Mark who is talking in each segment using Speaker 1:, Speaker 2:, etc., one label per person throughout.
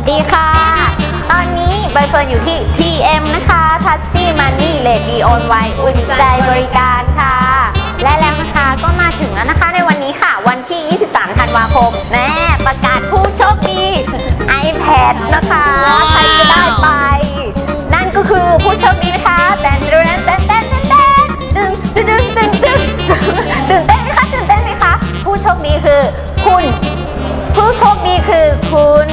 Speaker 1: วัสดีค่ะ ตอนนี้ใบเฟิร์นอยู่ที่ TM นะคะ t u s t y Money เลดีโอนไวอุ่นใจบริการค่ะ และแล้วนะคะก็มาถึงแล้วนะคะในวันนี้ค่ะ วันที่ 23 ธันวาคมแน่ประกาศผู้โชคดี iPad นะคะ ใครจะได้ไป นั่นก็คือผู้โชคดีนะคะแตนเตนแตนแตนแตนแตนตึงตึงตึงตึงตึงตื่นเต้นไหมคะตื่นเต้นไหมคะ ผู้โชคดีคือคุณ ผู้โชคดีคือคุณ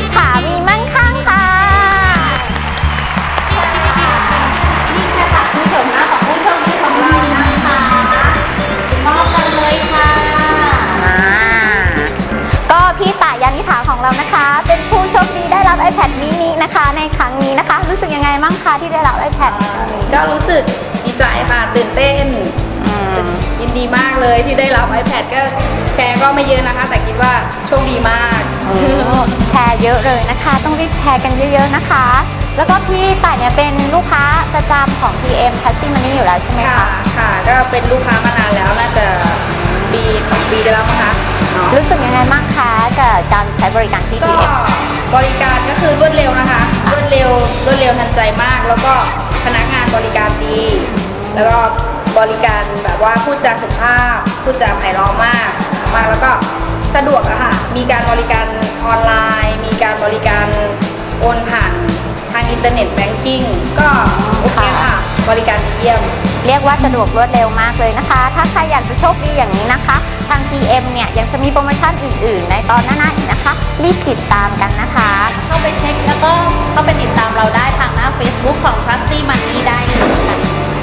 Speaker 1: ยานิถามีมั่งคั่งค่ะ
Speaker 2: นี่แค่บัตรผู้ชมหน้าของผู้โชคดีของเรานะคะมอบกันเลยค่ะ
Speaker 1: อ่าก็พี่ต่ายยานิถาของเรานะคะ เป็นผู้โชคดีได้รับ iPad mini นะคะ ในครั้งนี้นะคะ รู้สึกยังไงมั่งคะที่ได้รับ iPad mini
Speaker 3: ก็รู้สึกดีใจค่ะตื่นเต้น
Speaker 1: อืม
Speaker 3: ยินดีมากเลยที่ได้รับ iPad ก็แชร์ก็ไม่เยอะนะคะ แต่คิดว่าโชคดีมาก
Speaker 1: โอ้แชร์ เยอะเลยนะคะ ต้องรีบแชร์กันเยอะๆนะคะ แล้วก็พี่ต่ายเนี่ยเป็นลูกค้าประจำของ TM t a x i Money อยู่แล้วใช่ไหม
Speaker 3: ค่ะ
Speaker 1: คะ
Speaker 3: ค่ะ ก็เป็นลูกค้ามานานแล้วน่าจะปีสองปีได้แล้วมั้งคะเนาะ
Speaker 1: รู้สึกยังไงบ้างคะกับการใช้บริการที่
Speaker 3: ก็
Speaker 1: TM
Speaker 3: บริการก็คือรวดเร็วนะคะ รวดเร็วรวดเร็วทันใจมาก แล้วก็พนักงานบริการดี แล้วก็บริการแบบว่าพูดจาสุภาพพูดจาไพเราะมากมากแล้วก็ สะดวกอะค่ะ มีการบริการออนไลน์ มีการบริการโอนผ่านทางอินเทอร์เน็ตแบงกิ้งก็โอเคค่ะ บริการดีเยี่ยม
Speaker 1: เรียกว่าสะดวกรวดเร็วมากเลยนะคะ ถ้าใครอยากจะโชคดีอย่างนี้นะคะ ทาง TM เนี่ยยังจะมีโปรโมชั่นอื่น ๆ ในตอนหน้าๆอีกนะคะ รีบติดตามกันนะคะ
Speaker 2: เข้าไปเช็คแล้วก็เข้าไปติดตามเราได้ทางหน้า Facebook ของ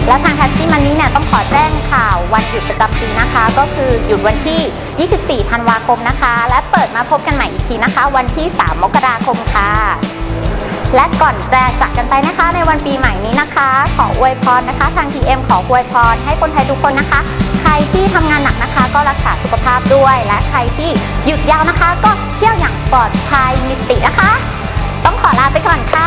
Speaker 1: แล้วทางแท็กซี่มันนี้เนี่ยต้องขอแจ้งข่าววันหยุดประจำปีนะคะ ก็คือหยุดวันที่ 24 ธันวาคมนะคะ และเปิดมาพบกันใหม่อีกทีนะคะ วันที่ 3 มกราคมค่ะ และก่อนจะจากกันไปนะคะ ในวันปีใหม่นี้นะคะ ขออวยพรนะคะ ทาง TM ขออวยพรให้คนไทยทุกคนนะคะ ใครที่ทำงานหนักนะคะ ก็รักษาสุขภาพด้วย และใครที่หยุดยาวนะคะ ก็เที่ยวอย่างปลอดภัยมีสตินะคะ ต้องขอลาไปก่อนค่ะสวัสดีค่ะ